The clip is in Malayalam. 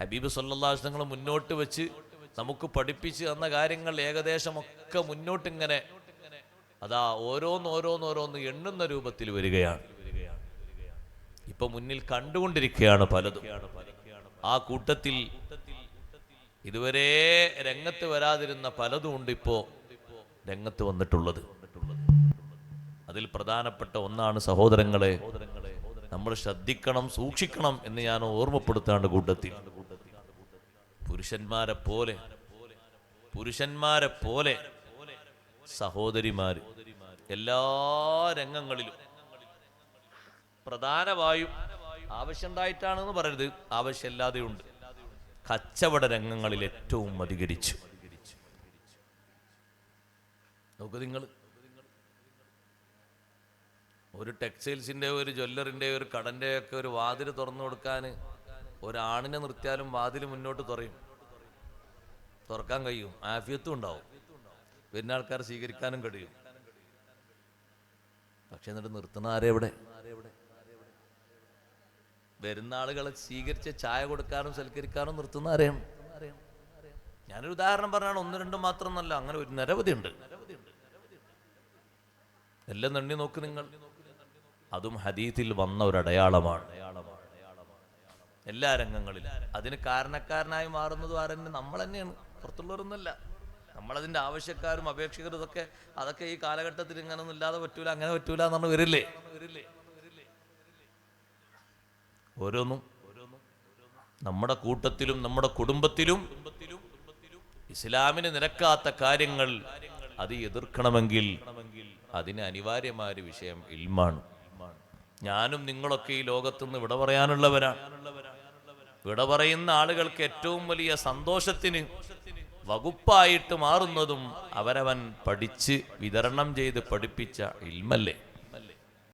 ഹബീബ് സല്ലാസ്ലങ്ങൾ മുന്നോട്ട് വെച്ച് നമുക്ക് പഠിപ്പിച്ച് തന്ന കാര്യങ്ങൾ ഏകദേശമൊക്കെ മുന്നോട്ടിങ്ങനെ അതാ ഓരോന്നോരോന്നോരോന്ന് ഓരോന്ന് ഓരോന്ന് എണ്ണുന്ന രൂപത്തിൽ വരികയാണ്. ഇപ്പൊ മുന്നിൽ കണ്ടുകൊണ്ടിരിക്കുകയാണ് പലതും. ആ കൂട്ടത്തിൽ ഇതുവരെ രംഗത്ത് വരാതിരുന്ന പലതും ഉണ്ട് ഇപ്പോ രംഗത്ത് വന്നിട്ടുള്ളത്. അതിൽ പ്രധാനപ്പെട്ട ഒന്നാണ് സഹോദരങ്ങളെ നമ്മൾ ശ്രദ്ധിക്കണം സൂക്ഷിക്കണം എന്ന് ഞാൻ ഓർമ്മപ്പെടുത്താണ്ട് കൂട്ടത്തിൽ. പുരുഷന്മാരെ പോലെ പുരുഷന്മാരെ പോലെ സഹോദരിമാര് എല്ലാ രംഗങ്ങളിലും പ്രധാനമായും ആവശ്യമുണ്ടായിട്ടാണെന്ന് പറയരുത് ആവശ്യമില്ലാതെയുണ്ട്. കച്ചവട രംഗങ്ങളിൽ ഏറ്റവും അധികരിച്ചു. നോക്ക് നിങ്ങൾ ഒരു ടെക്സ്റ്റൈൽസിന്റെ ഒരു ജ്വല്ലറിന്റെ ഒരു കടന്റെ ഒക്കെ ഒരു വാതിൽ തുറന്നു കൊടുക്കാൻ ഒരാണിനെ നിർത്തിയാലും വാതിൽ മുന്നോട്ട് തുറയും. തുറക്കാൻ കഴിയും. ആഫിയത്തും ഉണ്ടാവും. വരുന്ന ആൾക്കാർ സ്വീകരിക്കാനും കഴിയും. പക്ഷെ എന്നിട്ട് നിർത്തുന്ന ആരെവിടെ വരുന്ന ആളുകളെ സ്വീകരിച്ച് ചായ കൊടുക്കാനും സൽക്കരിക്കാനും നിർത്തുന്ന ആരെയാണ്? ഞാനൊരു ഉദാഹരണം പറഞ്ഞാണ് ഒന്ന് രണ്ടും മാത്രമൊന്നല്ല അങ്ങനെ ഒരു നിരവധി ഉണ്ട്. എല്ലാം നണ്ണി നോക്ക് നിങ്ങൾ. അതും ഹദീത്തിൽ വന്ന ഒരു അടയാളമാണ് അടയാളമാണ്. എല്ലാ രംഗങ്ങളിലും. അതിന് കാരണക്കാരനായി മാറുന്നത് ആരെന്നെ നമ്മൾ തന്നെയാണ്. പുറത്തുള്ളവരൊന്നുമല്ല. നമ്മളതിന്റെ ആവശ്യക്കാരും അപേക്ഷകരും ഇതൊക്കെ അതൊക്കെ ഈ കാലഘട്ടത്തിൽ ഇങ്ങനൊന്നും ഇല്ലാതെ പറ്റൂല അങ്ങനെ പറ്റൂല പറഞ്ഞ് വരില്ലേ? ഓരോന്നും നമ്മുടെ കൂട്ടത്തിലും നമ്മുടെ കുടുംബത്തിലും ഇസ്ലാമിന് നിരക്കാത്ത കാര്യങ്ങൾ അത് എതിർക്കണമെങ്കിൽ അതിന് അനിവാര്യമായ ഒരു വിഷയം ഇൽമാണ്. ഞാനും നിങ്ങളൊക്കെ ഈ ലോകത്തുനിന്ന് വിട പറയാനുള്ളവരാണ്. വിട പറയുന്ന ആളുകൾക്ക് ഏറ്റവും വലിയ സന്തോഷത്തിന് വകുപ്പായിട്ട് മാറുന്നതും അവരവൻ പഠിച്ച് വിതരണം ചെയ്ത് പഠിപ്പിച്ച ഇൽമല്ലേ?